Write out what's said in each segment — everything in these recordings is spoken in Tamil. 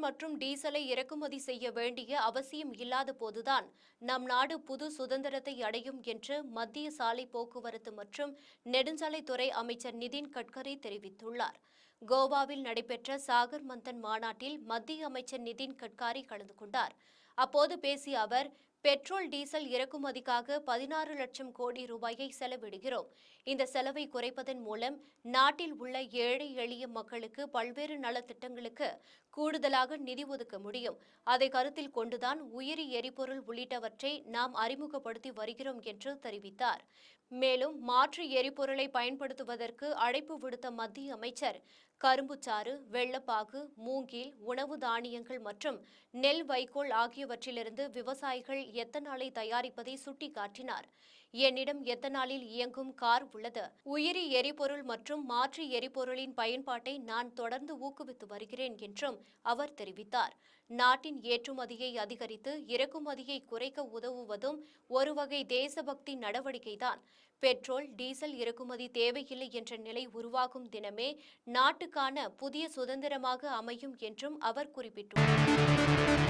petrol மற்றும் டீசலை இறக்குமதி செய்ய வேண்டிய அவசியம் இல்லாத போதுதான் நம் நாடு புது சுதந்திரத்தை அடையும் என்று மத்திய சாலை போக்குவரத்து மற்றும் நெடுஞ்சாலைத்துறை அமைச்சர் நிதின் கட்கரி தெரிவித்துள்ளார். கோவாவில் நடைபெற்ற சாகர் மந்தன் மாநாட்டில் மத்திய அமைச்சர் நிதின் கட்காரி கலந்து கொண்டார். அப்போது பேசிய அவர் பெட்ரோல் டீசல் இறக்குமதிக்காக பதினாறு லட்சம் கோடி ரூபாயை செலவிடுகிறோம். இந்த செலவை குறைப்பதன் மூலம் நாட்டில் உள்ள ஏழை எளிய மக்களுக்கு பல்வேறு நலத்திட்டங்களுக்கு கூடுதலாக நிதி ஒதுக்க முடியும். அதை கருத்தில் கொண்டுதான் உயிரி எரிபொருள் உள்ளிட்டவற்றை நாம் அறிமுகப்படுத்தி வருகிறோம் என்று தெரிவித்தார். மேலும் மாற்று எரிபொருளை பயன்படுத்துவதற்கு அழைப்பு விடுத்த மத்திய அமைச்சர் கரும்புச்சாறு வெள்ளப்பாகு மூங்கில் உணவு தானியங்கள் மற்றும் நெல் வைக்கோல் ஆகியவற்றிலிருந்து விவசாயிகள் எத்தனாலை தயாரிப்பதை சுட்டிக்காட்டினார். என்னிடம் எத்தனாலில் இயங்கும் கார் உள்ளது? உயிரி எரிபொருள் மற்றும் மாற்று எரிபொருளின் பயன்பாட்டை நான் தொடர்ந்து ஊக்குவித்து வருகிறேன் என்றும் அவர் தெரிவித்தார். நாட்டின் ஏற்றுமதியை அதிகரித்து இறக்குமதியை குறைக்க உதவுவதும் ஒருவகை தேசபக்தி நடவடிக்கைதான். பெட்ரோல் டீசல் இறக்குமதி தேவையில்லை என்ற நிலை உருவாகும் தினமே நாட்டுக்கான புதிய சுதந்திரமாக அமையும் என்றும் அவர் குறிப்பிட்டுள்ளார்.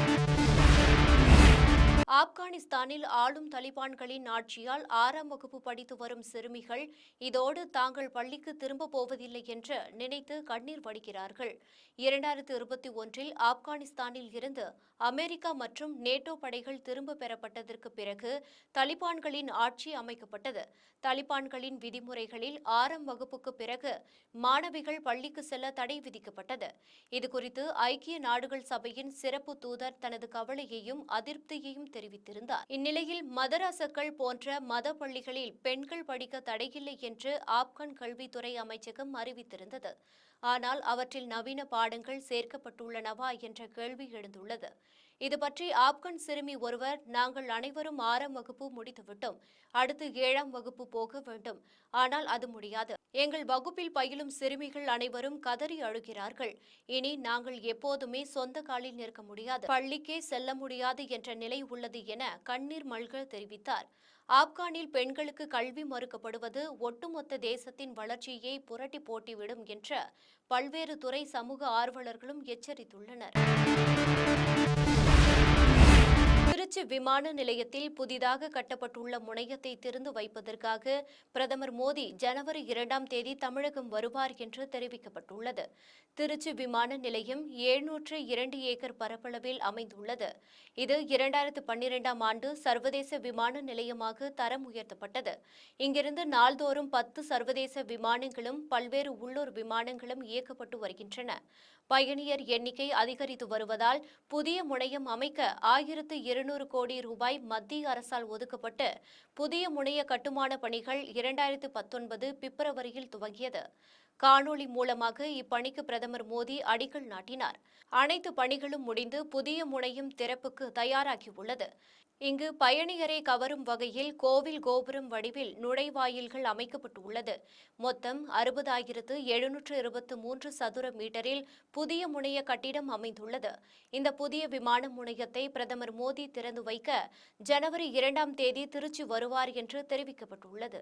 ஆப்கானிஸ்தானில் ஆளும் தலிபான்களின் ஆட்சியால் ஆறாம் வகுப்பு படித்து வரும் சிறுமிகள் இதோடு தாங்கள் பள்ளிக்கு திரும்ப போவதில்லை என்று நினைத்து கண்ணீர் வடிக்கிறார்கள். இரண்டாயிரத்து இருபத்தி ஒன்றில் ஆப்கானிஸ்தானில் இருந்து அமெரிக்கா மற்றும் நேட்டோ படைகள் திரும்ப பெறப்பட்டதற்கு பிறகு தலிபான்களின் ஆட்சி அமைக்கப்பட்டது. தலிபான்களின் விதிமுறைகளில் ஆறாம் வகுப்புக்கு பிறகு மாணவிகள் பள்ளிக்கு செல்ல தடை விதிக்கப்பட்டது. இதுகுறித்து ஐக்கிய நாடுகள் சபையின் சிறப்பு தூதர் தனது கவலையையும் அதிருப்தியையும் தெரிவித்திருந்தார். இந்நிலையில் மதராசக்கள் போன்ற மத பள்ளிகளில் பெண்கள் படிக்க தடையில்லை என்று ஆப்கான் கல்வித்துறை அமைச்சகம் அறிவித்திருந்தது. ஆனால் அவற்றில் நவீன பாடங்கள் சேர்க்கப்பட்டுள்ளனவா என்ற கேள்வி எழுந்துள்ளது. இதுபற்றி ஆப்கான் சிறுமி ஒருவர் நாங்கள் அனைவரும் ஆறாம் வகுப்பு முடித்துவிட்டோம். அடுத்து ஏழாம் வகுப்பு போக வேண்டும். ஆனால் அது முடியாது. எங்கள் வகுப்பில் பயிலும் சிறுமிகள் அனைவரும் கதறி அழுகிறார்கள். இனி நாங்கள் எப்போதுமே சொந்த காலில் நிற்க முடியாது. பள்ளிக்கே செல்ல முடியாது என்ற நிலை உள்ளது என கண்ணீர் மல்க தெரிவித்தார். ஆப்கானில் பெண்களுக்கு கல்வி மறுக்கப்படுவது ஒட்டுமொத்த தேசத்தின் வளர்ச்சியை புரட்டி போட்டிவிடும் என்ற பல்வேறு துறை சமூக ஆர்வலர்களும் எச்சரித்துள்ளனர். திருச்சி விமான நிலையத்தில் புதிதாக கட்டப்பட்டுள்ள முனையத்தை திறந்து வைப்பதற்காக பிரதமர் மோடி ஜனவரி இரண்டாம் தேதி தமிழகம் வருவார் என்று தெரிவிக்கப்பட்டுள்ளது. திருச்சி விமான நிலையம் எழுநூற்று இரண்டு ஏக்கர் பரப்பளவில் அமைந்துள்ளது. இது இரண்டாயிரத்து பன்னிரெண்டாம் ஆண்டு சர்வதேச விமான நிலையமாக தரம் உயர்த்தப்பட்டது. இங்கிருந்து நாள்தோறும் பத்து சர்வதேச விமானங்களும் பல்வேறு உள்ளூர் விமானங்களும் இயக்கப்பட்டு வருகின்றன. பயணியர் எண்ணிக்கை அதிகரித்து வருவதால் புதிய முனையம் அமைக்க ஆயிரத்து இருநூறு கோடி ரூபாய் மத்திய அரசால் ஒதுக்கப்பட்டு புதிய முனைய கட்டுமான பணிகள் இரண்டாயிரத்து பத்தொன்பது பிப்ரவரியில் துவங்கியது. காணொளி மூலமாக இப்பணிக்கு பிரதமர் மோடி அடிக்கல் நாட்டினார். அனைத்து பணிகளும் முடிந்து புதிய முனையம் திறப்புக்கு தயாராகியுள்ளது இங்கு பயணிகரை கவரும் வகையில் கோவில் கோபுரம் வடிவில் நுழைவாயில்கள் அமைக்கப்பட்டுள்ளது. மொத்தம் அறுபதாயிரத்து எழுநூற்று இருபத்து மூன்று சதுர மீட்டரில் புதிய முனைய கட்டிடம் அமைந்துள்ளது. இந்த புதிய விமான முனையத்தை பிரதமர் மோடி திறந்து வைக்க ஜனவரி இரண்டாம் தேதி திருச்சி வருவார் என்று தெரிவிக்கப்பட்டுள்ளது.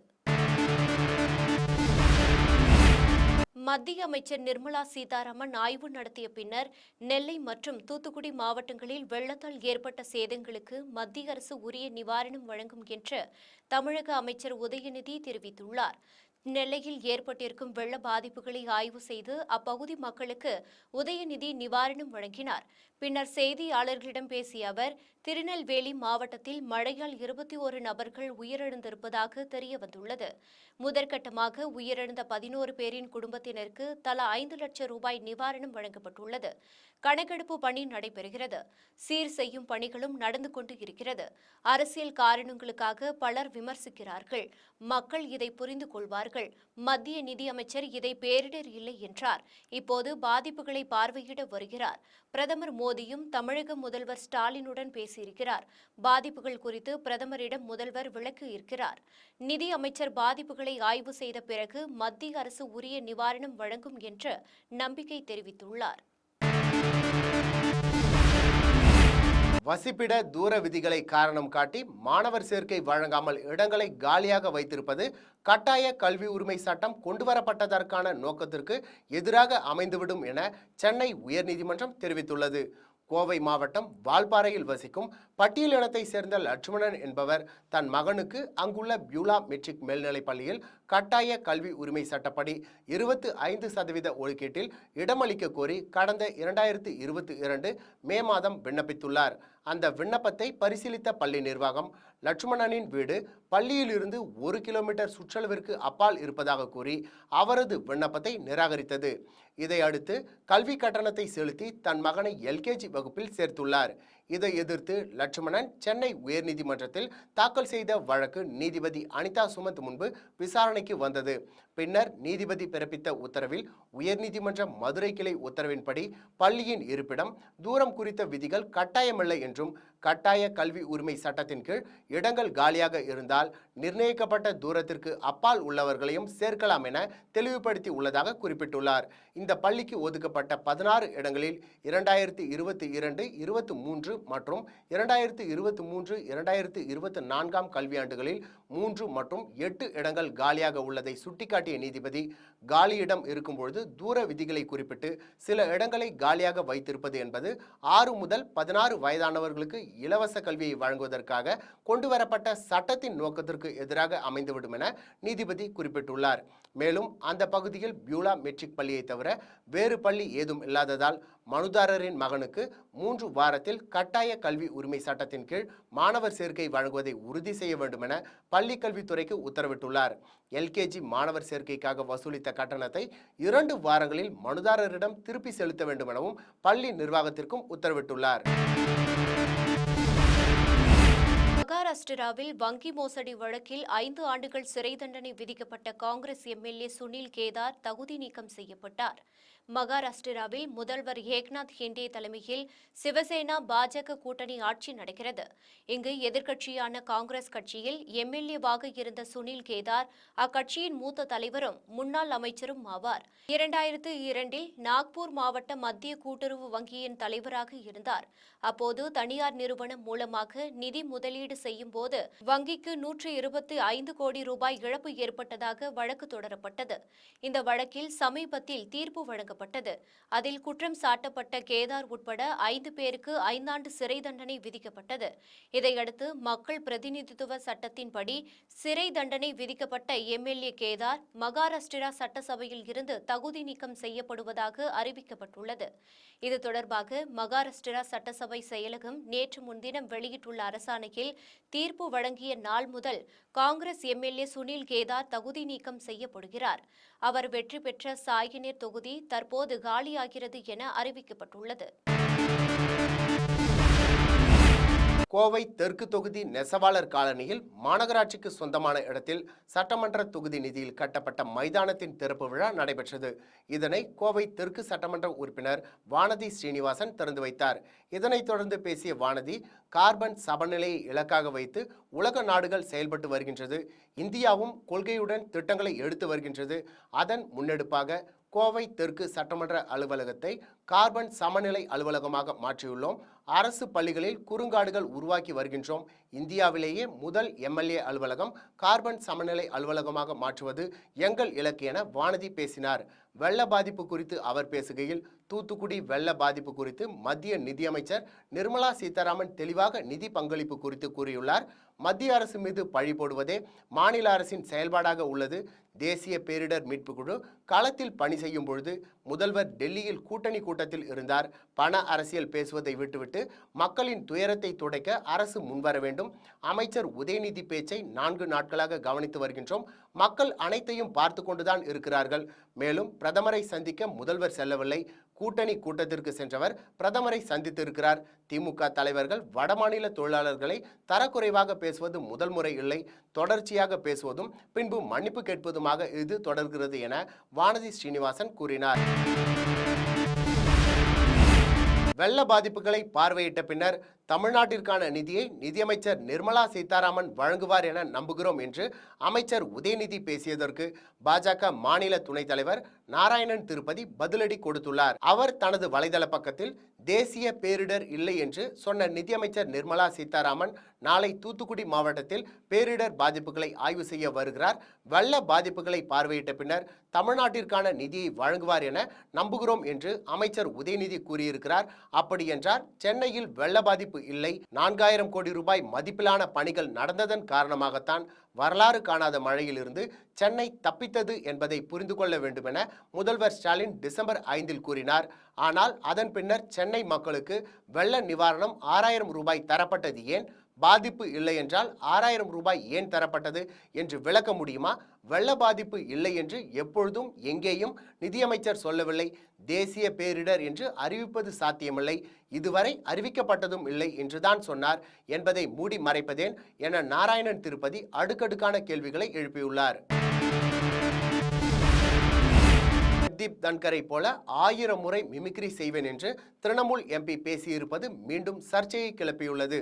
மத்திய அமைச்சர் நிர்மலா சீதாராமன் ஆய்வு நடத்திய பின்னர் நெல்லை மற்றும் தூத்துக்குடி மாவட்டங்களில் வெள்ளத்தால் ஏற்பட்ட சேதங்களுக்கு மத்திய அரசு உரிய நிவாரணம் வழங்கும் என்று தமிழக அமைச்சர் உதயநிதி தெரிவித்துள்ளார். நெல்லையில் ஏற்பட்டிருக்கும் வெள்ள பாதிப்புகளை ஆய்வு செய்து அப்பகுதி மக்களுக்கு உதயநிதி நிவாரணம் வழங்கினார். பின்னர் செய்தியாளர்களிடம் பேசிய அவர் திருநெல்வேலி மாவட்டத்தில் மழையால் இருபத்தி ஒரு நபர்கள் உயிரிழந்திருப்பதாக தெரியவந்துள்ளது முதற்கட்டமாக உயிரிழந்த பதினோரு பேரின் குடும்பத்தினருக்கு தலா ஐந்து லட்சம் ரூபாய் நிவாரணம் வழங்கப்பட்டுள்ளது. கணக்கெடுப்பு பணி நடைபெறுகிறது. சீர் செய்யும் பணிகளும் நடந்து கொண்டு இருக்கிறது. அரசியல் காரணங்களுக்காக பலர் விமர்சிக்கிறார்கள். மக்கள் இதை புரிந்து கொள்வார்கள். மத்திய நிதியமைச்சர் இதை பேரிடர் இல்லை என்றார். இப்போது பாதிப்புகளை பார்வையிட வருகிறார். பிரதமர் மோடியும் தமிழக முதல்வர் ஸ்டாலினுடன் பேசியிருக்கிறார். பாதிப்புகள் குறித்து பிரதமரிடம் முதல்வர் விளக்கு இருக்கிறார். நிதி அமைச்சர் பாதிப்புகளை ஆய்வு செய்த பிறகு மத்திய அரசு உரிய நிவாரணம் வழங்கும் என்று நம்பிக்கை தெரிவித்துள்ளார். வசிப்பிட தூர விதிகளை காரணம் காட்டி மாணவர் சேர்க்கை வழங்காமல் இடங்களை காலியாக வைத்திருப்பது கட்டாய கல்வி உரிமை சட்டம் கொண்டுவரப்பட்டதற்கான நோக்கத்திற்கு எதிராக அமைந்துவிடும் என சென்னை உயர்நீதிமன்றம் தெரிவித்துள்ளது. கோவை மாவட்டம் வால்பாறையில் வசிக்கும் பட்டியலினத்தை சேர்ந்த லட்சுமணன் என்பவர் தன் மகனுக்கு அங்குள்ள பியூலா மெட்ரிக் மேல்நிலைப் பள்ளியில் கட்டாய கல்வி உரிமை சட்டப்படி இருபத்து ஐந்து சதவீத ஒதுக்கீட்டில் இடமளிக்க கோரி கடந்த இரண்டாயிரத்து இருபத்தி இரண்டு மே மாதம் விண்ணப்பித்துள்ளார். அந்த விண்ணப்பத்தை பரிசீலித்த பள்ளி நிர்வாகம் லட்சுமணனின் வீடு பள்ளியிலிருந்து ஒரு கிலோமீட்டர் சுற்றளவிற்கு அப்பால் இருப்பதாக கூறி அவரது விண்ணப்பத்தை நிராகரித்தது. இதையடுத்து கல்வி கட்டணத்தை செலுத்தி தன் மகனை எல்கேஜி வகுப்பில் சேர்த்துள்ளார். இதை எதிர்த்து லட்சுமணன் சென்னை உயர்நீதிமன்றத்தில் தாக்கல் செய்த வழக்கு நீதிபதி அனிதா சுமந்த் முன்பு விசாரணைக்கு வந்தது. பின்னர் நீதிபதி பிறப்பித்த உத்தரவில் உயர்நீதிமன்ற மதுரை கிளை உத்தரவின்படி பள்ளியின் இருப்பிடம் தூரம் குறித்த விதிகள் கட்டாயமில்லை என்றும் கட்டாய கல்வி உரிமை சட்டத்தின் கீழ் இடங்கள் காலியாக இருந்தால் நிர்ணயிக்கப்பட்ட தூரத்திற்கு அப்பால் உள்ளவர்களையும் சேர்க்கலாம் என தெளிவுபடுத்தி உள்ளதாக குறிப்பிட்டுள்ளார். இந்த பள்ளிக்கு ஒதுக்கப்பட்ட பதினாறு இடங்களில் இரண்டாயிரத்தி இருபத்தி இரண்டு இருபத்தி மூன்று மற்றும் இரண்டாயிரத்தி இருபத்தி மூன்று இரண்டாயிரத்தி இருபத்தி நான்காம் கல்வியாண்டுகளில் மூன்று மற்றும் எட்டு இடங்கள் காலியாக உள்ளதை சுட்டிக்காட்டிய நீதிபதி காலியிடம் இருக்கும்பொழுது தூர விதிகளை குறிப்பிட்டு சில இடங்களை காலியாக வைத்திருப்பது என்பது ஆறு முதல் பதினாறு வயதானவர்களுக்கு இலவச கல்வியை வழங்குவதற்காக கொண்டுவரப்பட்ட சட்டத்தின் நோக்கத்திற்கு எதிராக அமைந்துவிடும் என நீதிபதி குறிப்பிட்டுள்ளார். மேலும் அந்த பகுதியில் பியூலா மெட்ரிக் பள்ளியை தவிர வேறு பள்ளி ஏதும் இல்லாததால் மனுதாரரின் மகனுக்கு மூன்று வாரத்தில் கட்டாய கல்வி உரிமை சட்டத்தின் கீழ் மாணவர் சேர்க்கை வழங்குவதை உறுதி செய்ய வேண்டும் என பள்ளிக் கல்வித்துறைக்கு உத்தரவிட்டுள்ளார். எல்கேஜி மாணவர் சேர்க்கைக்காக வசூலித்த கட்டணத்தை இரண்டு வாரங்களில் மனுதாரரிடம் திருப்பி செலுத்த வேண்டும் எனவும் பள்ளி நிர்வாகத்திற்கும் உத்தரவிட்டுள்ளார். மகாராஷ்டிராவில் வங்கி மோசடி வழக்கில் ஐந்து ஆண்டுகள் சிறை தண்டனை விதிக்கப்பட்ட காங்கிரஸ் எம்எல்ஏ சுனில் கேதார் தகுதி நீக்கம் செய்யப்பட்டார். மகாராஷ்டிராவில் முதல்வர் ஏக்நாத் ஹிண்டே தலைமையில் சிவசேனா பாஜக கூட்டணி ஆட்சி நடக்கிறது. இங்கு எதிர்க்கட்சியான காங்கிரஸ் கட்சியில் எம்எல்ஏவாக இருந்த சுனில் கேதார் அக்கட்சியின் மூத்த தலைவரும் முன்னாள் அமைச்சரும் ஆவார். இரண்டாயிரத்து இரண்டில் நாக்பூர் மாவட்ட மத்திய கூட்டுறவு வங்கியின் தலைவராக இருந்தார். அப்போது தனியார் நிறுவனம் மூலமாக நிதி முதலீடு செய்யும் போது வங்கிக்கு நூற்று இருபத்தி ஐந்து கோடி ரூபாய் இழப்பு ஏற்பட்டதாக வழக்கு தொடரப்பட்டது. இந்த வழக்கில் சமீபத்தில் தீர்ப்பு வழங்கப்பட்டது. அதில் குற்றம் சாட்டப்பட்ட கேதார் உட்பட ஐந்து பேருக்கு ஐந்தாண்டு சிறை தண்டனை விதிக்கப்பட்டது. இதையடுத்து மக்கள் பிரதிநிதித்துவ சட்டத்தின்படி சிறை தண்டனை விதிக்கப்பட்ட எம்எல்ஏ கேதார் மகாராஷ்டிரா சட்டசபையில் இருந்து தகுதி நீக்கம் செய்யப்படுவதாக அறிவிக்கப்பட்டுள்ளது. இது தொடர்பாக மகாராஷ்டிரா சட்டசபை செயலகம் நேற்று முன்தினம் வெளியிட்டுள்ள அரசாணையில் தீர்ப்பு வழங்கிய நாள் முதல் காங்கிரஸ் எம்எல்ஏ சுனில் கேதார் தகுதி நீக்கம் செய்யப்படுகிறார். அவர் வெற்றி பெற்ற சாய்கினேர் தொகுதி தற்போது காலியாகிறது என அறிவிக்கப்பட்டுள்ளது. கோவை தெற்கு தொகுதி நெசவாளர் காலனியில் மாநகராட்சிக்கு சொந்தமான இடத்தில் சட்டமன்ற தொகுதி நிதியில் கட்டப்பட்ட மைதானத்தின் திறப்பு விழா நடைபெற்றது. இதனை கோவை தெற்கு சட்டமன்ற உறுப்பினர் வானதி ஸ்ரீனிவாசன் திறந்து வைத்தார். இதனைத் தொடர்ந்து பேசிய வானதி கார்பன் சமநிலையை இலக்காக வைத்து உலக நாடுகள் செயல்பட்டு வருகின்றது. இந்தியாவும் கொள்கையுடன் திட்டங்களை எடுத்து வருகின்றது. அதன் முன்னெடுப்பாக கோவை தெற்கு சட்டமன்ற அலுவலகத்தை கார்பன் சமநிலை அலுவலகமாக மாற்றியுள்ளோம். அரசு பள்ளிகளில் குறுங்காடுகள் உருவாக்கி வருகின்றோம். இந்தியாவிலேயே முதல் எம்எல்ஏ அலுவலகம் கார்பன் சமநிலை அலுவலகமாக மாற்றுவது எங்கள் இலக்கு என வானதி பேசினார். வெள்ள பாதிப்பு குறித்து அவர் பேசுகையில் தூத்துக்குடி வெள்ள பாதிப்பு குறித்து மத்திய நிதியமைச்சர் நிர்மலா சீதாராமன் தெளிவாக நிதி பங்களிப்பு குறித்து கூறியுள்ளார். மத்திய அரசு மீது பழி போடுவதே மாநில அரசின் செயல்பாடாக உள்ளது. தேசிய பேரிடர் மீட்பு குழு களத்தில் பணி செய்யும் பொழுது முதல்வர் டெல்லியில் கூட்டணி கூட்டத்தில் இருந்தார். பண அரசியல் பேசுவதை விட்டுவிட்டு மக்களின் துயரத்தை துடைக்க அரசு முன்வர வேண்டும். அமைச்சர் உதயநிதி பேச்சை நான்கு நாட்களாக கவனித்து வருகின்றோம். மக்கள் அனைத்தையும் பார்த்து கொண்டுதான் இருக்கிறார்கள். மேலும் பிரதமரை சந்திக்க முதல்வர் செல்லவில்லை. கூட்டணி கூட்டத்திற்கு சென்றவர் பிரதமரை சந்தித்திருக்கிறார். திமுக தலைவர்கள் வடமாநில தொழிலாளர்களை தரக்குறைவாக பேசுவது முதல் முறை இல்லை. தொடர்ச்சியாக பேசுவதும் பின்பு மன்னிப்பு கேட்பதுமாக இது தொடர்கிறது என வானதி ஸ்ரீனிவாசன் கூறினார். வெள்ள பாதிப்புகளை பார்வையிட்ட பின்னர் தமிழ்நாட்டிற்கான நிதியை நிதியமைச்சர் நிர்மலா சீதாராமன் வழங்குவார் என நம்புகிறோம் என்று அமைச்சர் உதயநிதி பேசியதற்கு பாஜக மாநில துணைத் தலைவர் நாராயணன் திருப்பதி பதிலடி கொடுத்துள்ளார். அவர் தனது வலைதள பக்கத்தில் தேசிய பேரிடர் இல்லை என்று சொன்ன நிதியமைச்சர் நிர்மலா சீதாராமன் நாளை தூத்துக்குடி மாவட்டத்தில் பேரிடர் பாதிப்புகளை ஆய்வு செய்ய வருகிறார். வெள்ள பாதிப்புகளை பார்வையிட்ட பின்னர் தமிழ்நாட்டிற்கான நிதியை வழங்குவார் என நம்புகிறோம் என்று அமைச்சர் உதயநிதி கூறியிருக்கிறார். அப்படியென்றால் சென்னையில் வெள்ள பாதிப்பு இல்லை. நான்காயிரம் கோடி ரூபாய் மதிப்பிலான பணிகள் நடந்ததன் காரணமாகத்தான் வரலாறு காணாத மழையிலிருந்து சென்னை தப்பித்தது என்பதை புரிந்து கொள்ள வேண்டும் என முதல்வர் ஸ்டாலின் டிசம்பர் ஐந்தில் கூறினார். ஆனால் அதன் பின்னர் சென்னை மக்களுக்கு வெள்ள நிவாரணம் ஆறாயிரம் ரூபாய் தரப்பட்டது. ஏன்? பாதிப்பு இல்லை என்றால் ஆறாயிரம் ரூபாய் ஏன் தரப்பட்டது என்று விளக்க முடியுமா? வெள்ள பாதிப்பு இல்லை என்று எப்பொழுதும் எங்கேயும் நிதியமைச்சர் சொல்லவில்லை. தேசிய பேரிடர் என்று அறிவிப்பது சாத்தியமில்லை. இதுவரை அறிவிக்கப்பட்டதும் இல்லை என்றுதான் சொன்னார் என்பதை மூடி மறைப்பதேன் என நாராயணன் திருப்பதி அடுக்கடுக்கான கேள்விகளை எழுப்பியுள்ளார். ஜக்தீப் தன்கரை போல ஆயிரம் முறை மிமிக்ரி செய்வேன் என்று திரிணாமுல் எம்பி பேசியிருப்பது மீண்டும் சர்ச்சையை கிளப்பியுள்ளது.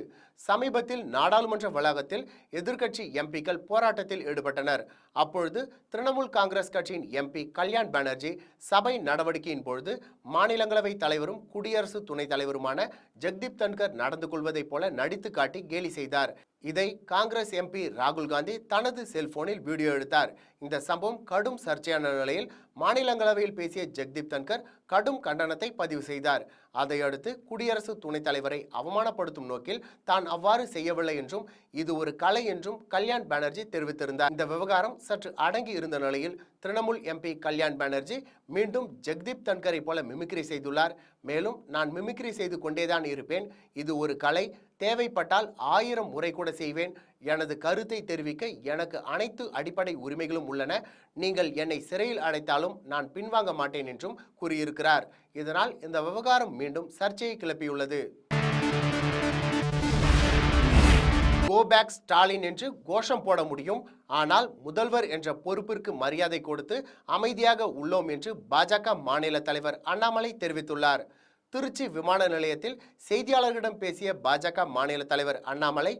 சமீபத்தில் நாடாளுமன்ற வளாகத்தில் எதிர்க்கட்சி எம்பிக்கள் போராட்டத்தில் ஈடுபட்டனர். அப்பொழுது திரிணாமுல் காங்கிரஸ் கட்சியின் எம்பி கல்யாண் பானர்ஜி சபை நடவடிக்கையின் பொழுது மாநிலங்களவை தலைவரும் குடியரசு துணைத் தலைவருமான ஜெக்தீப் தன்கர் நடந்து கொள்வதைப் போல நடித்து காட்டி கேலி செய்தார். இதை காங்கிரஸ் எம்பி ராகுல் காந்தி தனது செல்போனில் வீடியோ எடுத்தார். இந்த சம்பவம் கடும் சர்ச்சையான நிலையில் மாநிலங்களவையில் பேசிய ஜெக்தீப் தன்கர் கடும் கண்டனத்தை பதிவு செய்தார். அதையடுத்து குடியரசு துணைத் தலைவரை அவமானப்படுத்தும் நோக்கில் தான் அவ்வாறு செய்யவில்லை என்றும் இது ஒரு கலை என்றும் கல்யாண் பானர்ஜி தெரிவித்திருந்தார். இந்த விவகாரம் சற்று அடங்கி இருந்த நிலையில் திரிணாமுல் எம்பி கல்யாண் பானர்ஜி மீண்டும் ஜெக்தீப் தன்கரை போல மிமிக்ரி செய்துள்ளார். மேலும் நான் மிமிக்ரி செய்து கொண்டேதான் இருப்பேன். இது ஒரு கலை. தேவைப்பட்டால் ஆயிரம் முறை கூட செய்வேன். எனது கருத்தை தெரிவிக்க எனக்கு அனைத்து அடிப்படை உரிமைகளும் உள்ளன. நீங்கள் என்னை சிறையில் அடைத்தாலும் நான் பின்வாங்க மாட்டேன் என்றும் கூறியிருக்கிறார். இதனால் இந்த விவகாரம் மீண்டும் சர்ச்சையை கிளப்பியுள்ளது. கோபேக் ஸ்டாலின் என்று கோஷம் போட முடியும். ஆனால் முதல்வர் என்ற பொறுப்பிற்கு மரியாதை கொடுத்து அமைதியாக உள்ளோம் என்று பாஜக மாநில தலைவர் அண்ணாமலை தெரிவித்துள்ளார். திருச்சி விமான நிலையத்தில் செய்தியாளர்களிடம் பேசிய பாஜக மாநில தலைவர் அண்ணாமலை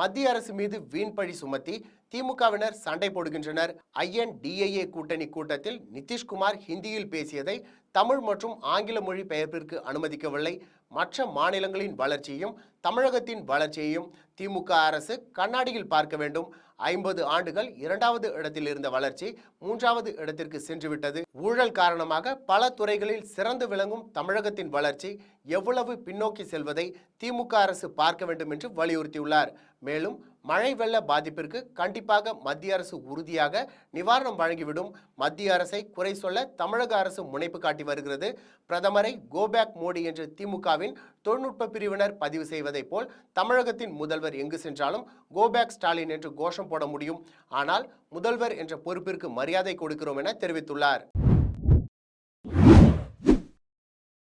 மத்திய அரசு மீது வீண் பழி சுமத்தி திமுகவினர் சண்டை போடுகின்றனர். ஐஎன் டிஐஏ கூட்டணி கூட்டத்தில் நிதிஷ்குமார் ஹிந்தியில் பேசியதை தமிழ் மற்றும் ஆங்கில மொழி பெயர்ப்பிற்கு அனுமதிக்கவில்லை. மற்ற மாநிலங்களின் வளர்ச்சியையும் தமிழகத்தின் வளர்ச்சியையும் திமுக அரசு கண்ணாடியில் பார்க்க வேண்டும். ஐம்பது ஆண்டுகள் இரண்டாவது இடத்தில் இருந்த வளர்ச்சி மூன்றாவது இடத்திற்கு சென்றுவிட்டது. ஊழல் காரணமாக பல துறைகளில் சிறந்து விளங்கும் தமிழகத்தின் வளர்ச்சி எவ்வளவு பின்னோக்கி செல்வதை திமுக அரசு பார்க்க வேண்டும் என்று வலியுறுத்தியுள்ளார். மேலும் மழை வெள்ள பாதிப்பிற்கு கண்டிப்பாக மத்திய அரசு உறுதியாக நிவாரணம் வழங்கிவிடும். மத்திய அரசை குறை சொல்ல தமிழக அரசு முனைப்பு காட்டி வருகிறது. பிரதமரை கோபேக் மோடி என்று திமுகவின் தொழில்நுட்ப பிரிவினர் பதிவு செய்வதைப் போல் தமிழகத்தின் முதல்வர் எங்கு சென்றாலும் கோபேக் ஸ்டாலின் என்று கோஷம் போட முடியும். ஆனால் முதல்வர் என்ற பொறுப்பிற்கு மரியாதை கொடுக்கிறோம் என தெரிவித்துள்ளார்.